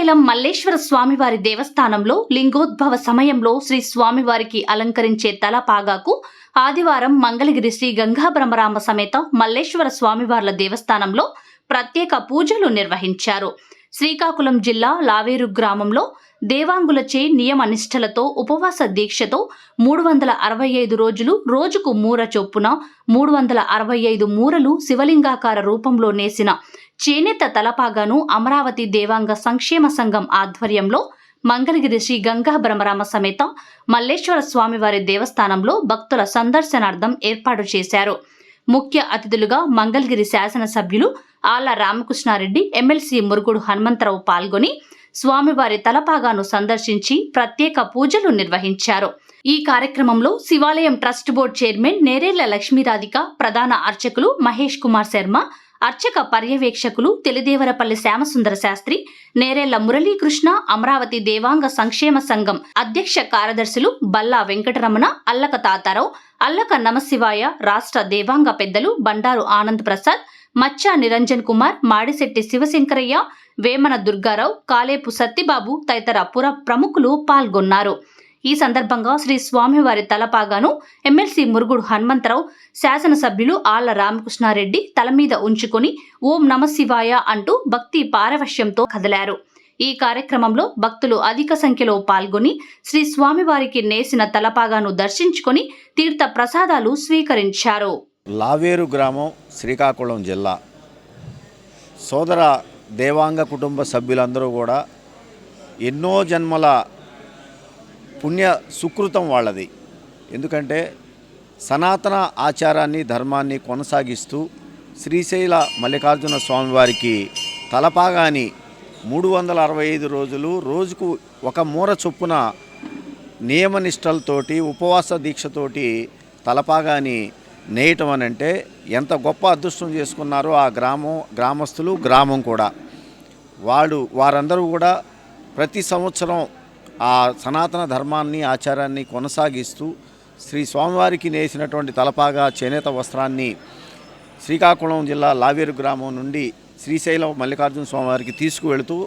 శ్రీశైలం మల్లేశ్వర స్వామివారి దేవస్థానంలో లింగోద్భవ సమయంలో శ్రీ స్వామివారికి అలంకరించే తలపాగాకు ఆదివారం మంగళగిరి శ్రీ గంగాభ్రమరామ సమేత మల్లేశ్వర స్వామివార్ల దేవస్థానంలో ప్రత్యేక పూజలు నిర్వహించారు. శ్రీకాకుళం జిల్లా లావేరు గ్రామంలో దేవాంగులచే నియమ నిష్ఠలతో ఉపవాస దీక్షతో మూడు వందల అరవై ఐదు రోజులు రోజుకు మూర చొప్పున మూడు వందల అరవై ఐదు మూరలు శివలింగాకార రూపంలో నేసిన చేనేత తలపాగాను అమరావతి దేవాంగ సంక్షేమ సంఘం ఆధ్వర్యంలో మంగళగిరి శ్రీ గంగా బ్రహ్మరామ సమేత మల్లేశ్వర స్వామివారి దేవస్థానంలో భక్తుల సందర్శనార్థం ఏర్పాటు చేశారు. ముఖ్య అతిథులుగా మంగళగిరి శాసనసభ్యులు ఆళ్ళ రామకృష్ణారెడ్డి ఎమ్మెల్సీ మురుగుడు హనుమంతరావు పాల్గొని స్వామివారి తలపాగాను సందర్శించి ప్రత్యేక పూజలు నిర్వహించారు. ఈ కార్యక్రమంలో Shivalayam trust board chairman Nerella Lakshmiradhika ప్రధాన అర్చకులు మహేష్ కుమార్ శర్మ అర్చక పర్యవేక్షకులు తెలిదేవరపల్లి శ్యామసుందర శాస్త్రి నేరేళ్ళ మురళీకృష్ణ అమరావతి దేవాంగ సంక్షేమ సంఘం అధ్యక్ష కార్యదర్శులు బల్లా వెంకటరమణ అల్లక తాతారావు అల్లక నమశివాయ రాష్ట్ర దేవాంగ పెద్దలు బండారు ఆనంద్ ప్రసాద్ మచ్చా నిరంజన్ కుమార్ మాడిశెట్టి శివశంకరయ్య వేమన దుర్గారావు కాలేపు సత్తిబాబు తదితర పుర ప్రముఖులు పాల్గొన్నారు. ఈ సందర్భంగా శ్రీ స్వామివారి తలపాగాను ఎమ్మెల్సీ మురుగుడు హనుమంతరావు శాసనసభ్యులు ఆళ్ళ రామకృష్ణారెడ్డి తల మీద ఉంచుకొని ఓం నమ శివాయ అంటూ భక్తి పారవశ్యంతో కదిలారు. ఈ కార్యక్రమంలో భక్తులు అధిక సంఖ్యలో పాల్గొని శ్రీ స్వామివారికి నేసిన తలపాగాను దర్శించుకొని తీర్థ ప్రసాదాలు స్వీకరించారు. లావేరు గ్రామం శ్రీకాకుళం జిల్లా. సోదర దేవాంగ కుటుంబ సభ్యులందరూ కూడా ఎన్నో జన్మల పుణ్య సుకృతం వాళ్ళది. ఎందుకంటే సనాతన ఆచారాన్ని ధర్మాన్ని కొనసాగిస్తూ శ్రీశైల మల్లికార్జున స్వామివారికి తలపాగాని మూడు వందల అరవై ఐదు రోజులు రోజుకు ఒక మూర చొప్పున నియమనిష్టలతోటి ఉపవాస దీక్షతోటి తలపాగాని నేయటం అని అంటే ఎంత గొప్ప అదృష్టం చేసుకున్నారో ఆ గ్రామం గ్రామస్తులు గ్రామం కూడా. వాడు వారందరూ కూడా ప్రతి సంవత్సరం ఆ సనాతన ధర్మాన్ని ఆచారాన్ని కొనసాగిస్తూ శ్రీ స్వామివారికి నేసినటువంటి తలపాగా చేనేత వస్త్రాన్ని శ్రీకాకుళం జిల్లా లావేరు గ్రామం నుండి శ్రీశైలం మల్లికార్జున స్వామివారికి తీసుకువెళుతూ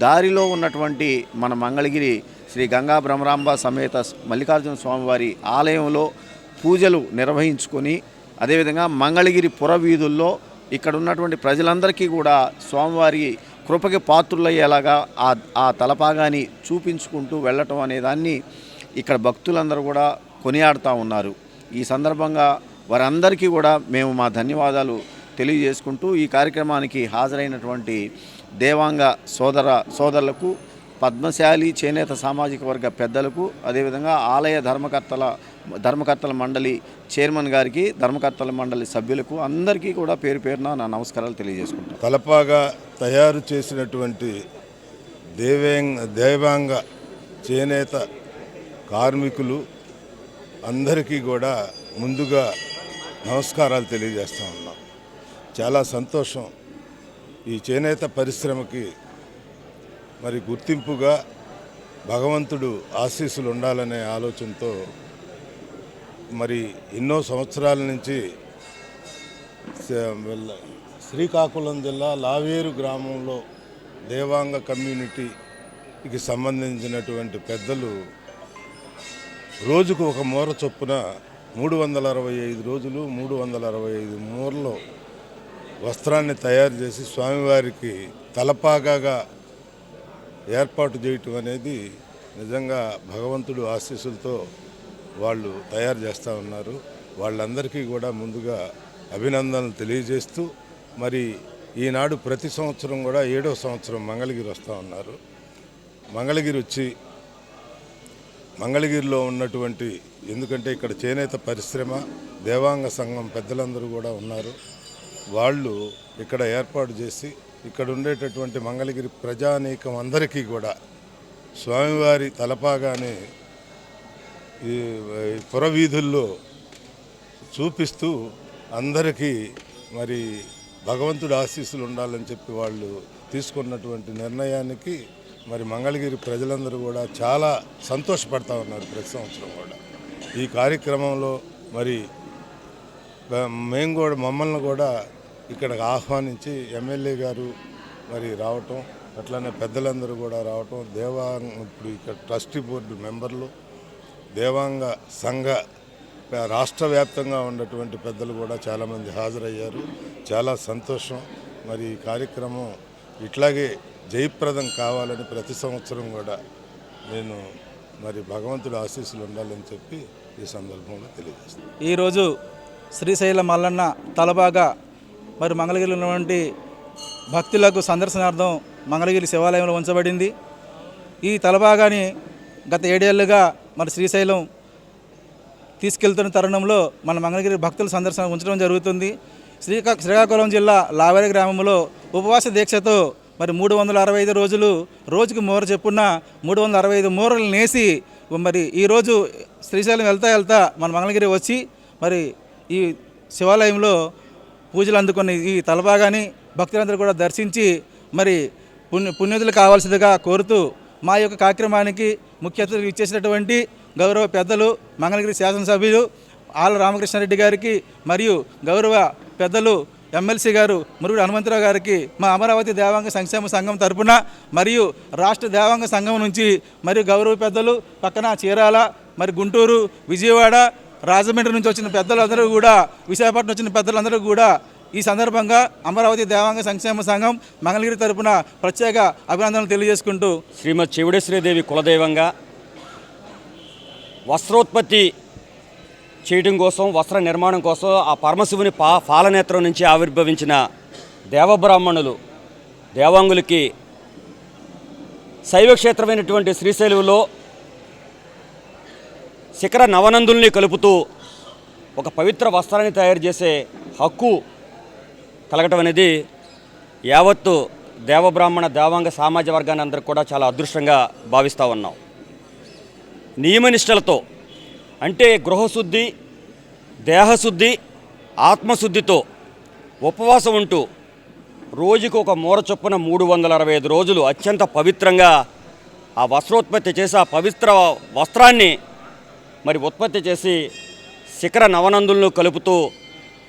దారిలో ఉన్నటువంటి మన మంగళగిరి శ్రీ గంగా భ్రమరాంబ సమేత మల్లికార్జున స్వామివారి ఆలయంలో పూజలు నిర్వహించుకొని అదేవిధంగా మంగళగిరి పుర వీధుల్లో ఇక్కడ ఉన్నటువంటి ప్రజలందరికీ కూడా స్వామివారి కృపకి పాత్రులయ్యేలాగా ఆ ఆ తలపాగాని చూపించుకుంటూ వెళ్ళటం అనేదాన్ని ఇక్కడ భక్తులందరూ కూడా కొనియాడుతూ ఉన్నారు. ఈ సందర్భంగా వారందరికీ కూడా మేము మా ధన్యవాదాలు తెలియజేసుకుంటూ ఈ కార్యక్రమానికి హాజరైనటువంటి దేవాంగ సోదర సోదరులకు పద్మశాలి చేనేత సామాజిక వర్గ పెద్దలకు అదేవిధంగా ఆలయ ధర్మకర్తల ధర్మకర్తల మండలి చైర్మన్ గారికి ధర్మకర్తల మండలి సభ్యులకు అందరికీ కూడా పేరు పేరున నా నమస్కారాలు తెలియజేసుకుంటాను తలపాగా తయారు చేసినటువంటి దేవేంగ దేవాంగ చేనేత కార్మికులు అందరికీ కూడా ముందుగా నమస్కారాలు తెలియజేస్తూ ఉన్నాం. చాలా సంతోషం ఈ చేనేత పరిశ్రమకి మరి గుర్తింపుగా భగవంతుడు ఆశీస్సులు ఉండాలనే ఆలోచనతో మరి ఎన్నో సంవత్సరాల నుంచి శ్రీకాకుళం జిల్లా లావేరు గ్రామంలో దేవాంగ కమ్యూనిటీకి సంబంధించినటువంటి పెద్దలు రోజుకు ఒక మూర చొప్పున మూడు వందల అరవై ఐదు రోజులు మూడు వందల అరవై ఐదు మూరలో వస్త్రాన్ని తయారు చేసి స్వామివారికి తలపాగాగా ఏర్పాటు చేయటం అనేది నిజంగా భగవంతుడు ఆశీస్సులతో వాళ్ళు తయారు చేస్తూ ఉన్నారు. వాళ్ళందరికీ కూడా ముందుగా అభినందనలు తెలియజేస్తూ మరి ఈనాడు ప్రతి సంవత్సరం కూడా ఏడో సంవత్సరం మంగళగిరి వస్తూ ఉన్నారు. మంగళగిరి వచ్చి మంగళగిరిలో ఉన్నటువంటి ఎందుకంటే ఇక్కడ చేనేత పరిశ్రమ దేవాంగ సంఘం పెద్దలందరూ కూడా ఉన్నారు. వాళ్ళు ఇక్కడ ఏర్పాటు చేసి ఇక్కడ ఉండేటటువంటి మంగళగిరి ప్రజానీకం అందరికీ కూడా స్వామివారి తలపాగానే ఈ పురవీధుల్లో చూపిస్తూ అందరికీ మరి భగవంతుడి ఆశీస్సులు ఉండాలని చెప్పి వాళ్ళు తీసుకున్నటువంటి నిర్ణయానికి మరి మంగళగిరి ప్రజలందరూ కూడా చాలా సంతోషపడతా ఉన్నారు ప్రతి సంవత్సరం కూడా. ఈ కార్యక్రమంలో మరి మేము కూడా మమ్మల్ని కూడా ఇక్కడికి ఆహ్వానించి ఎమ్మెల్యే గారు మరి రావటం అట్లనే పెద్దలందరూ కూడా రావటం దేవాంగ ఇప్పుడు ఇక్కడ ట్రస్టీ బోర్డు మెంబర్లు దేవాంగ సంఘ రాష్ట్ర వ్యాప్తంగా ఉన్నటువంటి పెద్దలు కూడా చాలామంది హాజరయ్యారు. చాలా సంతోషం. మరి ఈ కార్యక్రమం ఇట్లాగే జయప్రదం కావాలని ప్రతి సంవత్సరం కూడా నేను మరి భగవంతుడు ఆశీస్సులు ఉండాలని చెప్పి ఈ సందర్భంలో తెలియజేస్తాను ఈరోజు శ్రీశైల మల్లన్న తలబాగా మరి మంగళగిరిలో ఉన్నటువంటి భక్తులకు సందర్శనార్థం మంగళగిరి శివాలయంలో ఉంచబడింది. ఈ తలభాగాన్ని గత ఏడేళ్ళుగా మరి శ్రీశైలం తీసుకెళ్తున్న తరుణంలో మన మంగళగిరి భక్తుల సందర్శన ఉంచడం జరుగుతుంది. శ్రీకా శ్రీకాకుళం జిల్లా లావేరి గ్రామంలో ఉపవాస దీక్షతో మరి మూడు వందల అరవై ఐదు రోజులు రోజుకి మూర చెప్పున్న మూడు వందల అరవై ఐదు మూరలు నేసి మరి ఈరోజు శ్రీశైలం వెళ్తా వెళ్తా మన మంగళగిరి వచ్చి మరి ఈ శివాలయంలో పూజలు అందుకున్న ఈ తలభాగాన్ని భక్తులందరూ కూడా దర్శించి మరి పుణ్య పుణ్యతులు కావాల్సిందిగా కోరుతూ మా యొక్క కార్యక్రమానికి ముఖ్య అతిథులు ఇచ్చేసినటువంటి గౌరవ పెద్దలు మంగళగిరి శాసనసభ్యులు ఆళ్ళ రామకృష్ణారెడ్డి గారికి మరియు గౌరవ పెద్దలు ఎమ్మెల్సీ గారు మురుగుడు హనుమంతరావు గారికి మా అమరావతి దేవాంగ సంక్షేమ సంఘం తరపున మరియు రాష్ట్ర దేవాంగ సంఘం నుంచి మరియు గౌరవ పెద్దలు పక్కన చీరాల మరి గుంటూరు విజయవాడ రాజమండ్రి నుంచి వచ్చిన పెద్దలందరూ కూడా విశాఖపట్నం వచ్చిన పెద్దలందరూ కూడా ఈ సందర్భంగా అమరావతి దేవాంగ సంక్షేమ సంఘం మంగళగిరి తరపున ప్రత్యేక అభినందనలు తెలియజేసుకుంటూ శ్రీమద్ శివుడేశ్వరీదేవి కులదైవంగా వస్త్రోత్పత్తి చేయడం కోసం వస్త్ర నిర్మాణం కోసం ఆ పరమశివుని పా పాలనేత్రం నుంచి ఆవిర్భవించిన దేవబ్రాహ్మణులు దేవాంగులకి శైవక్షేత్రమైనటువంటి శ్రీశైలంలో శిఖర నవనందుల్ని కలుపుతూ ఒక పవిత్ర వస్త్రాన్ని తయారు చేసే హక్కు కలగటం అనేది యావత్తు దేవబ్రాహ్మణ దేవాంగ సామాజ వర్గాన్ని అందరికి కూడా చాలా అదృష్టంగా భావిస్తూ ఉన్నాం. నియమనిష్టలతో అంటే గృహశుద్ధి దేహశుద్ధి ఆత్మశుద్ధితో ఉపవాసం ఉంటూ రోజుకు ఒక మూర చొప్పున మూడు వందల అరవై ఐదు రోజులు అత్యంత పవిత్రంగా ఆ వస్త్రోత్పత్తి చేసి ఆ పవిత్ర వస్త్రాన్ని మరి ఉత్పత్తి చేసి శిఖర నవనందులను కలుపుతూ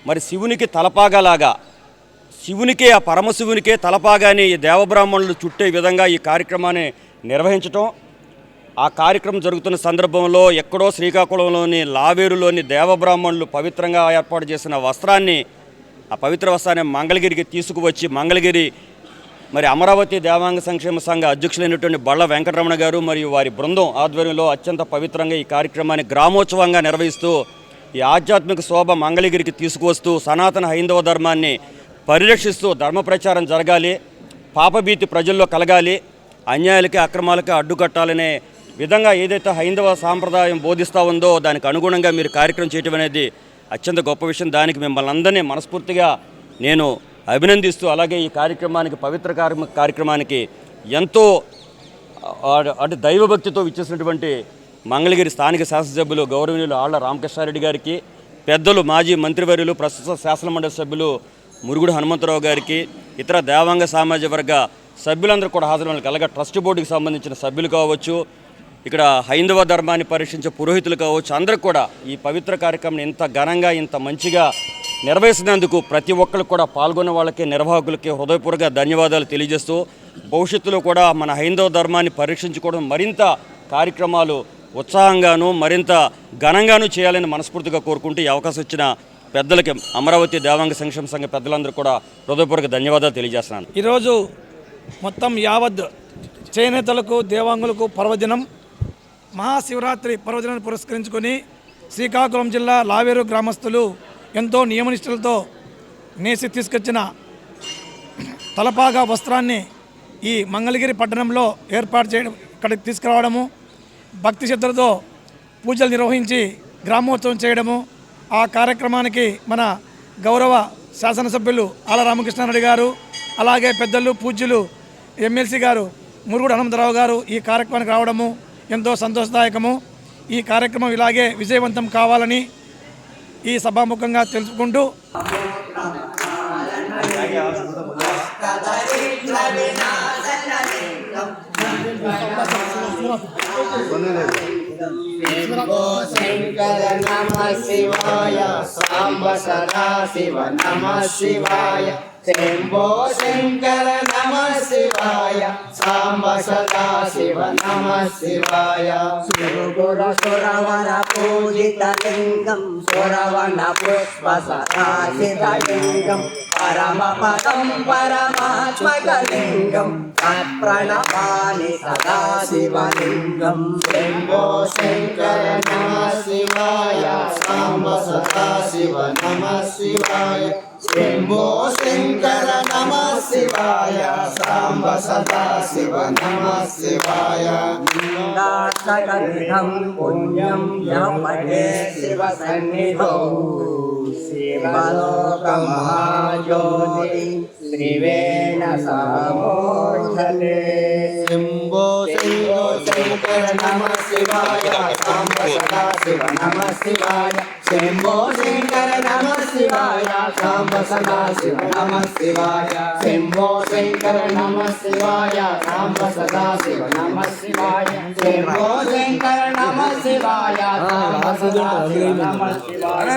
మరి శివునికి తలపాగలాగా శివునికే ఆ పరమశివునికే తలపాగాని ఈ దేవబ్రాహ్మణులు చుట్టే విధంగా ఈ కార్యక్రమాన్ని నిర్వహించటం. ఆ కార్యక్రమం జరుగుతున్న సందర్భంలో ఎక్కడో శ్రీకాకుళంలోని లావేరులోని దేవబ్రాహ్మణులు పవిత్రంగా ఏర్పాటు చేసిన వస్త్రాన్ని ఆ పవిత్ర వస్త్రాన్ని మంగళగిరికి తీసుకువచ్చి మంగళగిరి మరి అమరావతి దేవాంగ సంక్షేమ సంఘ అధ్యక్షులైనటువంటి బళ్ళ వెంకటరమణ గారు మరియు వారి బృందం ఆధ్వర్యంలో అత్యంత పవిత్రంగా ఈ కార్యక్రమాన్ని గ్రామోత్సవంగా నిర్వహిస్తూ ఈ ఆధ్యాత్మిక శోభ మంగళగిరికి తీసుకువస్తూ సనాతన హైందవ ధర్మాన్ని పరిరక్షిస్తూ ధర్మ ప్రచారం జరగాలి పాపభీతి ప్రజల్లో కలగాలి అన్యాయాలకి అక్రమాలకి అడ్డుకట్టాలనే విధంగా ఏదైతే హైందవ సాంప్రదాయం బోధిస్తూ ఉందో దానికి అనుగుణంగా మీరు కార్యక్రమం చేయటం అనేది అత్యంత గొప్ప విషయం. దానికి మిమ్మల్ని అందరినీ మనస్ఫూర్తిగా నేను అభినందిస్తూ అలాగే ఈ కార్యక్రమానికి పవిత్ర కార్య కార్యక్రమానికి ఎంతో అంటే అటు దైవభక్తితో ఇచ్చేసినటువంటి మంగళగిరి స్థానిక శాసనసభ్యులు గౌరవనీయులు ఆళ్ళ రామకృష్ణారెడ్డి గారికి పెద్దలు మాజీ మంత్రివర్యులు ప్రస్తుత శాసనమండలి సభ్యులు మురుగుడు హనుమంతరావు గారికి ఇతర దేవాంగ సామాజిక వర్గ సభ్యులందరూ కూడా హాజరు అలాగే ట్రస్ట్ బోర్డుకి సంబంధించిన సభ్యులు కావచ్చు ఇక్కడ హైందవ ధర్మాన్ని పరీక్షించే పురోహితులు కావచ్చు అందరూ కూడా ఈ పవిత్ర కార్యక్రమం ఇంత ఘనంగా ఇంత మంచిగా నిర్వహిస్తున్నందుకు ప్రతి ఒక్కరు కూడా పాల్గొన్న వాళ్ళకి నిర్వాహకులకి హృదయపూర్వక ధన్యవాదాలు తెలియజేస్తూ భవిష్యత్తులో కూడా మన హైందవ ధర్మాన్ని పరీక్షించుకోవడం మరింత కార్యక్రమాలు ఉత్సాహంగాను మరింత ఘనంగాను చేయాలని మనస్ఫూర్తిగా కోరుకుంటూ ఈ అవకాశం ఇచ్చిన పెద్దలకి అమరావతి దేవాంగ సంక్షేమ సంఘ పెద్దలందరూ కూడా హృదయపూర్వక ధన్యవాదాలు తెలియజేస్తున్నాను. ఈరోజు మొత్తం యావత్ చేనేతలకు దేవాంగులకు పర్వదినం మహాశివరాత్రి పర్వదినాన్ని పురస్కరించుకొని శ్రీకాకుళం జిల్లా లావేరు గ్రామస్తులు ఎంతో నియమనిష్టలతో నేసి తీసుకొచ్చిన తలపాగా వస్త్రాన్ని ఈ మంగళగిరి పట్టణంలో ఏర్పాటు చేయడం ఇక్కడికి తీసుకురావడము భక్తి శ్రద్ధలతో పూజలు నిర్వహించి గ్రామోత్సవం చేయడము ఆ కార్యక్రమానికి మన గౌరవ శాసనసభ్యులు ఆల రామకృష్ణారెడ్డి గారు అలాగే పెద్దలు పూజ్యులు ఎమ్మెల్సీ గారు మురుగుడు హనుమంతరావు గారు ఈ కార్యక్రమానికి రావడము ఎంతో సంతోషదాయకము. ఈ కార్యక్రమం ఇలాగే విజయవంతం కావాలని ఈ సభాముఖంగా తెలుసుకుంటూ శంకర నమ శివాయ సాంబ సదా శివ నమ శివాయ. శంభో శంకర నమ శివాయ సాంబ సదా శివ నమ శివాయ. సురగుర సురవర పూజిత లింగం సురవన పుష్ప సదాశితలింగం పరమ పదం పరమాత్మకలింగం ప్రణమాని సదా శివలింగం శంభో శంకర నమ శివాయ సాంబ సదా శివ నమ శివాయ. శంభో శంకర నమ శివాయ సాంబ సదా శివ నమ శివాయ. లింగాత్మకమిదం పుణ్యం యమపడే శివ సన్నిధౌ. శివలోకమహాజ్యోతి శ్రీవేణ సమోర్ధతే. శంభో శంభో శంకర నమ శివాయ సాంబ సదా శివ నమ శివాయ. శంభో శంకర నమ శివాయ సాంబ సదా శివ నమ శివాయ శంభో శంకర నమ శివాయ సాంబ సదా శివ నమ శివాయ శంభో శంకర నమ శివాయ సాంబ సదా శివ నమ శివాయ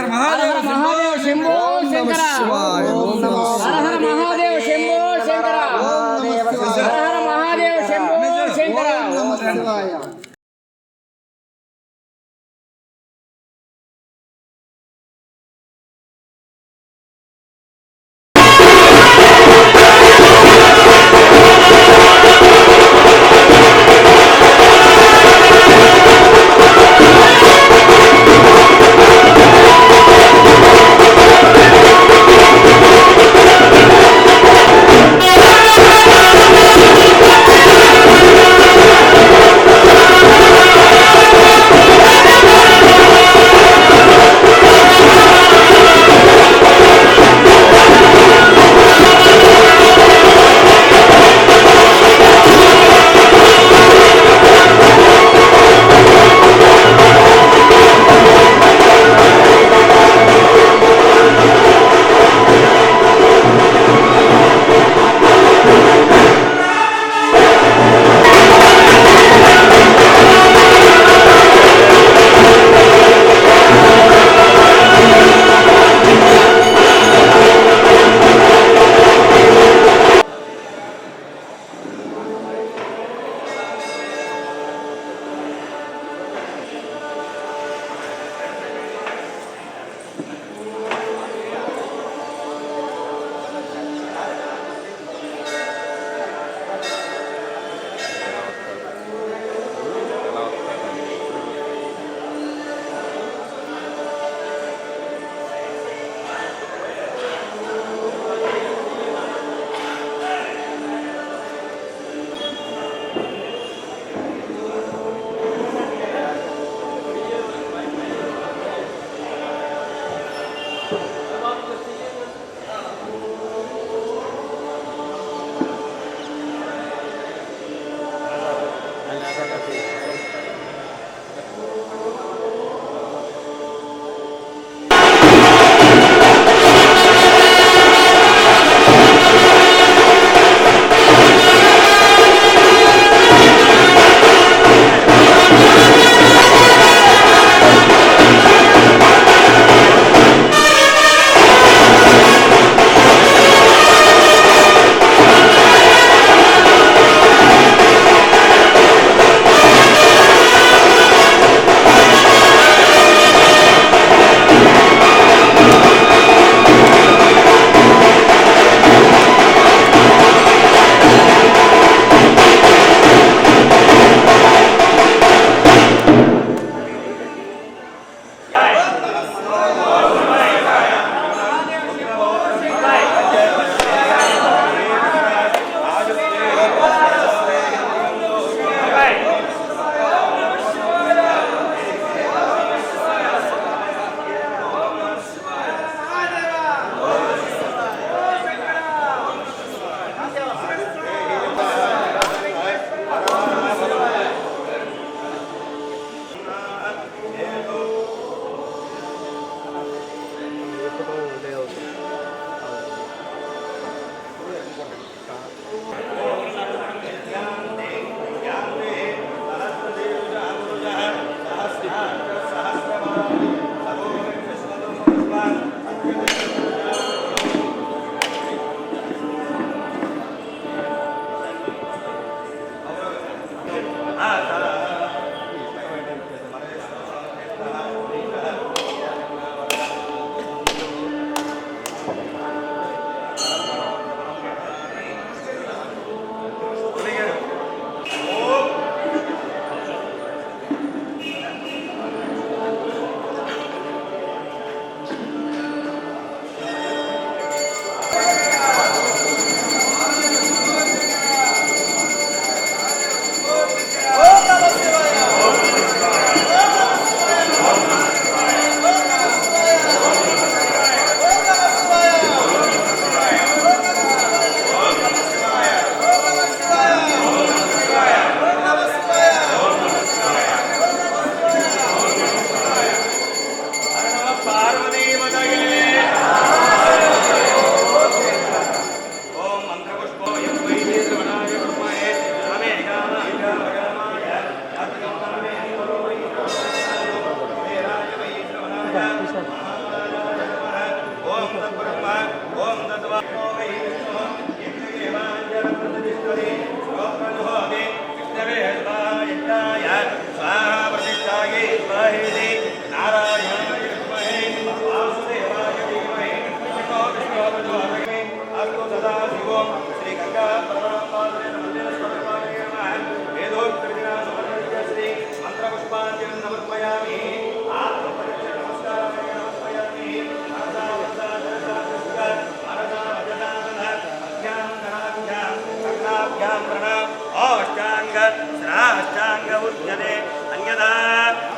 అష్టాంగముద్యతే అన్యదా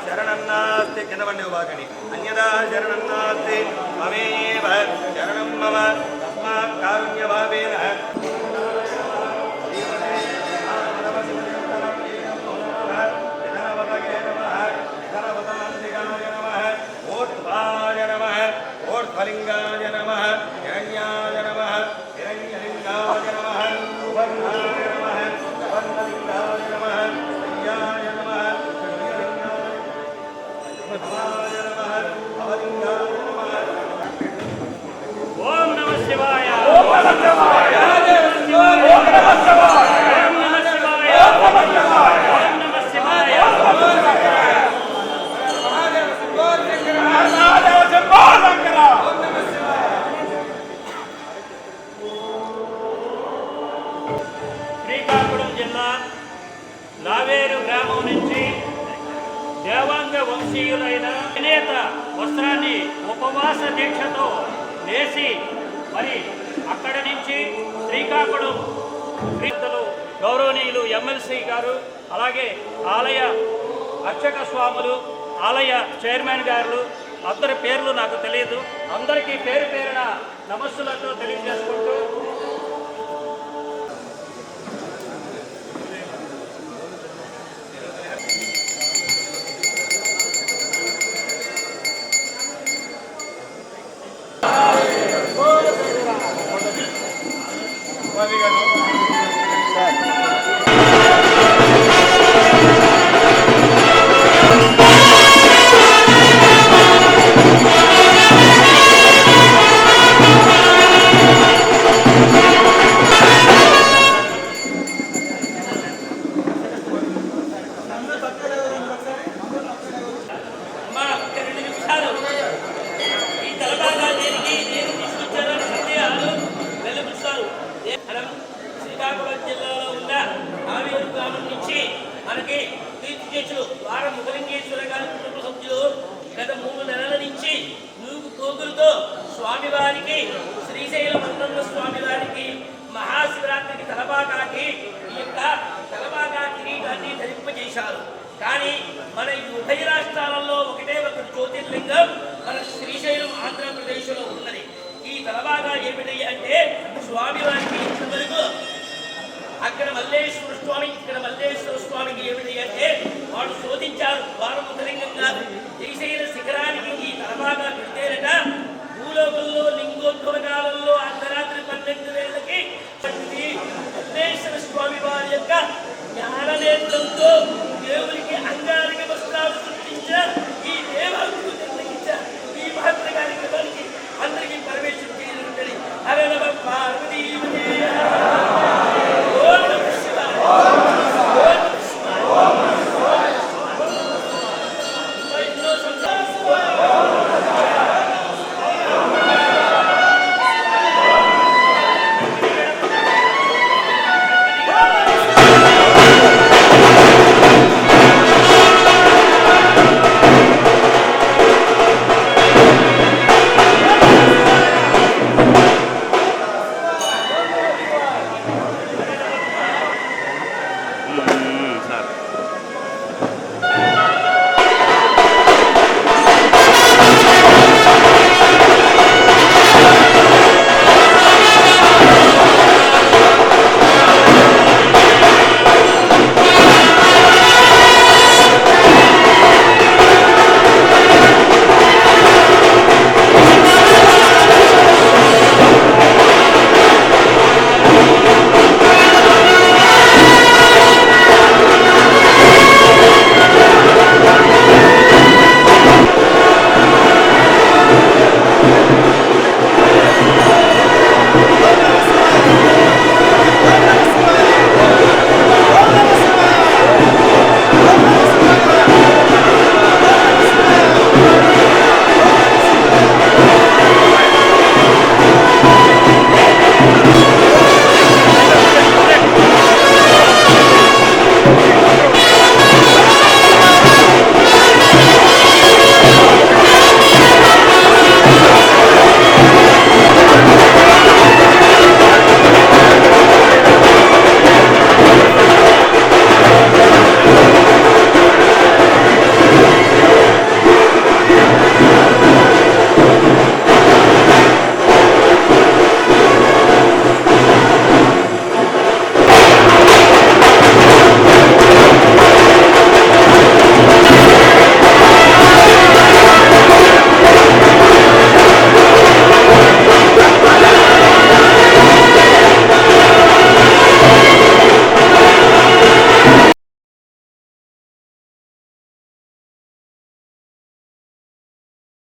శరణన్నాస్తి కింద పండి వాకని అన్యదా శరణన్నాస్తి మమేవ శరణం మమ తస్మా కారుణ్యభావేన ఫలింగా Yeah. నమస్సులతో తెలియజేస్తాను శ్రీకాకుళం జిల్లాలో ఉన్న ఆవేరు గ్రామం నుంచి మనకి తీర్చిచేసులు వారం ముఖలింగేశ్వర గారి కుటుంబ సభ్యులు గత మూడు నెలల నుంచి నూగు కోగులతో స్వామివారికి శ్రీశైల మంత్రంలో స్వామివారికి మహాశివరాత్రికి తలబాగాకి ఈ యొక్క తలబాగా కిరీటాన్ని ధరింపజేశారు. కానీ మన ఈ ఉభయ రాష్ట్రాలలో ఒకటే ఒక జ్యోతిర్లింగం మన శ్రీశైలం ఆంధ్రప్రదేశ్లో ఉన్నది. ఈ తలబాగా ఏమిటి అంటే స్వామివారికి ఇంతవరకు అక్కడ మల్లేశ్వర స్వామి ఇక్కడ మల్లేశ్వర స్వామికి ఏమిటి అంటే వాడు శోధించారు ద్వారముఖలింగం కాదు శ్రీశైల శిఖరానికి ఈ తలబాగా పెడితేనట భూలోకంలో లింగోద్భవకాలంలో అర్ధరాత్రి పన్నెండు వేలకి మల్లేశ్వర స్వామి వారి యొక్క జ్ఞాననేత్రంతో దేవునికి అంగారిక వస్త్రాలు సృష్టించారు ఈ దేవాలకు నిర్ణయించారు. ఈ మహత్వ కార్యక్రమానికి అందరికీ పరమేశ్వరుడు అరే నమ్మ